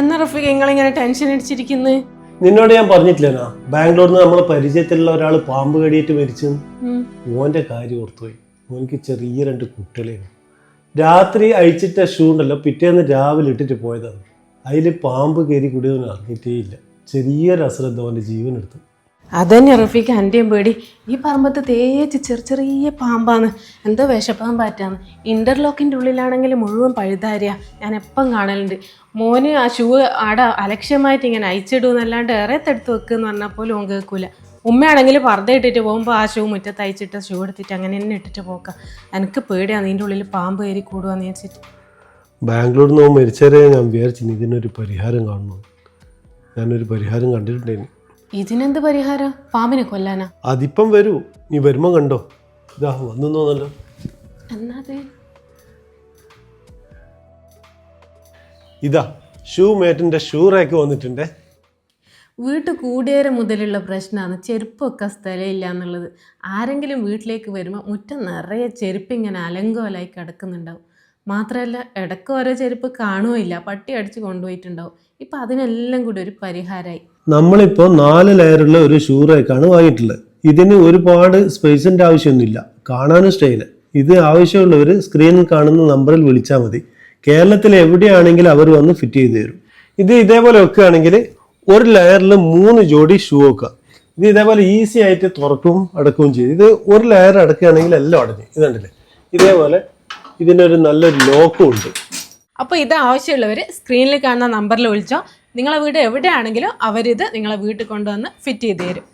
എന്നാ റഫീഖ് നിങ്ങളിങ്ങനെ ടെൻഷൻ അടിച്ചിരിക്കുന്നു? നിന്നോട് ഞാൻ പറഞ്ഞിട്ടില്ലേ ബാംഗ്ലൂരിൽ നിന്ന് നമ്മളെ പരിചയത്തിലുള്ള ഒരാൾ പാമ്പ് കടിയേറ്റ് മരിച്ചു. ഓന്റെ കാര്യം ഓർത്തുപോയി. ഓനിക്ക് ചെറിയ രണ്ട് കുട്ടികളെയാണ് രാത്രി അഴിച്ചിട്ട ഷൂ ഉണ്ടല്ലോ പിറ്റേന്ന് രാവിലെ ഇട്ടിട്ട് പോയതാണ്. അതിൽ പാമ്പ് കയറി കൂടിയവന് അറിഞ്ഞിട്ടേ ഇല്ല ചെറിയൊരു അശ്രദ്ധ അവന്റെ ജീവൻ എടുത്തു അതന്നെ റഫീഖ് എന്റെയും പേടി. ഈ പറമ്പത്ത് തേച്ച് ചെറിയ ചെറിയ പാമ്പാണ്. എന്തോ വിഷപ്പാമ്പാറ്റാന്ന് ഇന്റർലോക്കിന്റെ ഉള്ളിലാണെങ്കിൽ മുഴുവൻ പഴുതാരിയ. ഞാൻ എപ്പം കാണലുണ്ട്. മോന് ആ ഷൂ ആടെ അലക്ഷ്യമായിട്ട് ഇങ്ങനെ അയച്ചിടുമെന്നല്ലാണ്ട് ഏറെ തെടുത്ത് വെക്കുന്ന് പറഞ്ഞാൽ പോലും ഓൻ കേൾക്കൂല ഉമ്മയാണെങ്കിൽ പർദ്ദ ഇട്ടിട്ട് പോകുമ്പോൾ ആ ഷൂ മുറ്റത്ത് അയച്ചിട്ട് ഷൂ എടുത്തിട്ട് അങ്ങനെ തന്നെ ഇട്ടിട്ട് പോക്കാം. എനിക്ക് പേടിയാണ് ഇതിന്റെ ഉള്ളിൽ പാമ്പ് കയറി കൂടുവാന്ന് വിചാരിച്ചിട്ട്. ബാംഗ്ലൂരിൽ നിന്ന് മരിച്ചവരെ ഞാൻ വിചാരിച്ചു ഇതിനൊരു പരിഹാരം കാണണം. ഞാനൊരു പരിഹാരം കണ്ടിട്ടുണ്ടേന് ഇതിനെന്ത് പരിഹാരം? പാമ്പിനെ കൊല്ലാനാ? അതിപ്പം വരൂ. നീ വരുമ്പോ കണ്ടോ? ഇതാ വന്നു തോന്നല്ലോ. എന്നാതെ ഇതാ ഷൂ മേറ്റിന്റെ ഷൂ റാക്ക് വന്നിട്ടുണ്ടേ. വീട്ട് കൂടിയേറെ മുതലുള്ള പ്രശ്നമാണ് ചെരുപ്പൊക്കെ സ്ഥലമില്ല എന്നുള്ളത്. ആരെങ്കിലും വീട്ടിലേക്ക് വരുമ്പോൾ മുറ്റം നിറയെ ചെരുപ്പ് ഇങ്ങനെ അലങ്കോലായി കിടക്കുന്നുണ്ടാവും. മാത്രമല്ല ഇടയ്ക്ക് ഓരോ ചെരുപ്പ് കാണുകയില്ല. പട്ടി അടിച്ച് കൊണ്ടുപോയിട്ടുണ്ടാവും. ഇപ്പൊ അതിനെല്ലാം കൂടി ഒരു പരിഹാരമായി നമ്മളിപ്പോ നാല് ലെയറുള്ള ഒരു ഷൂ റാക്കാണ് വാങ്ങിയിട്ടുള്ളത്. ഇതിന് ഒരുപാട് സ്പേസിന്റെ ആവശ്യമൊന്നുമില്ല. കാണാനും സ്റ്റൈൽ ഇത് ആവശ്യമുള്ളവർ സ്ക്രീനിൽ കാണുന്ന നമ്പറിൽ വിളിച്ചാൽ മതി. കേരളത്തിൽ എവിടെയാണെങ്കിലും അവർ വന്ന് ഫിറ്റ് ചെയ്ത് തരും. ഇത് ഇതേപോലെ വെക്കുകയാണെങ്കിൽ ഒരു ലെയറിൽ മൂന്ന് ജോഡി ഷൂ വെക്കുക. ഇത് ഇതേപോലെ ഈസി ആയിട്ട് തുറക്കും അടക്കുകയും ചെയ്യും. ഇത് ഒരു ലെയർ അടക്കുകയാണെങ്കിൽ എല്ലാം അടഞ്ഞു. ഇതുണ്ടല്ലേ ഇതേപോലെ ഇതിനൊരു നല്ലൊരു ലോക്കും ഉണ്ട്. അപ്പോൾ ഇത് ആവശ്യമുള്ളവർ സ്ക്രീനിൽ കാണുന്ന നമ്പറിൽ വിളിച്ചോ. നിങ്ങളെ വീട് എവിടെയാണെങ്കിലും അവരിത് നിങ്ങളെ വീട്ടിൽ കൊണ്ടുവന്ന് ഫിറ്റ് ചെയ്ത് തരും.